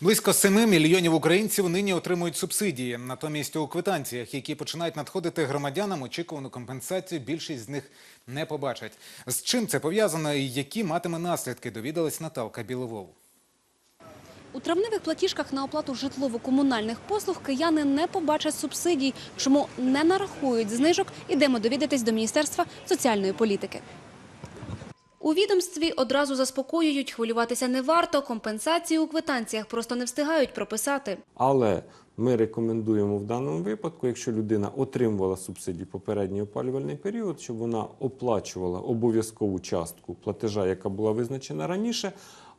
Близько 7 мільйонів українців нині отримують субсидії. Натомість у квитанціях, які починають надходити громадянам, очікувану компенсацію більшість з них не побачать. З чим це пов'язано і які матиме наслідки, довідалась Наталка Біловол. У травневих платіжках на оплату житлово-комунальних послуг кияни не побачать субсидій. Чому не нарахують знижок, ідемо довідатись до Міністерства соціальної політики. У відомстві одразу заспокоюють, хвилюватися не варто, компенсації у квитанціях просто не встигають прописати. Але ми рекомендуємо в даному випадку, якщо людина отримувала субсидії попередній опалювальний період, щоб вона оплачувала обов'язкову частку платежа, яка була визначена раніше,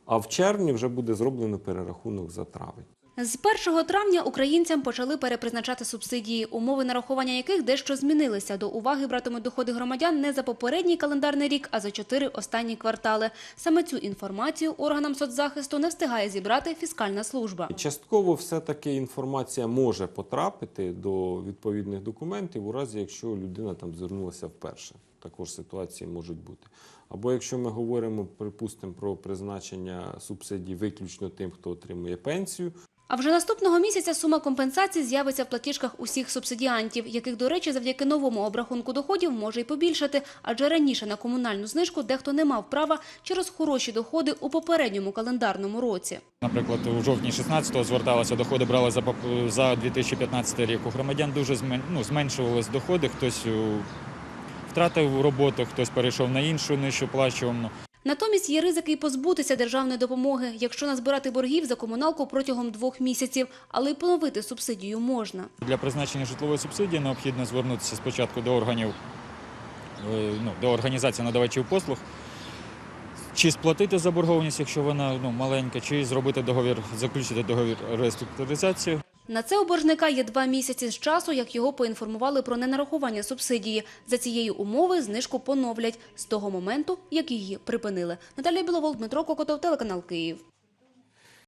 а в червні вже буде зроблено перерахунок за травень. З 1 травня українцям почали перепризначати субсидії, умови нарахування яких дещо змінилися. До уваги братимуть доходи громадян не за попередній календарний рік, а за чотири останні квартали. Саме цю інформацію органам соцзахисту не встигає зібрати фіскальна служба. Частково все-таки інформація може потрапити до відповідних документів у разі, якщо людина там звернулася вперше. Також ситуації можуть бути. Або якщо ми говоримо, припустимо, про призначення субсидій виключно тим, хто отримує пенсію, А вже наступного місяця сума компенсацій з'явиться в платіжках усіх субсидіантів, яких, до речі, завдяки новому обрахунку доходів може й побільшати, адже раніше на комунальну знижку дехто не мав права через хороші доходи у попередньому календарному році. Наприклад, у жовтні 16-го зверталися, доходи брали за, за 2015 рік. У громадян дуже ну, зменшувались доходи, хтось втратив роботу, хтось перейшов на іншу нижчу плачувану. Натомість є ризики і позбутися державної допомоги, якщо назбирати боргів за комуналку протягом двох місяців, але й поновити субсидію можна. Для призначення житлової субсидії необхідно звернутися спочатку до органів, е, ну, до організації надавачів послуг, чи сплатити заборгованість, якщо вона ну, маленька, чи зробити договір, заключити договір реструктуризації. На це у боржника є два місяці з часу, як його поінформували про ненарахування субсидії. За цієї умови знижку поновлять з того моменту, як її припинили. Наталія Біловол, Дмитро Кокотов, телеканал Київ.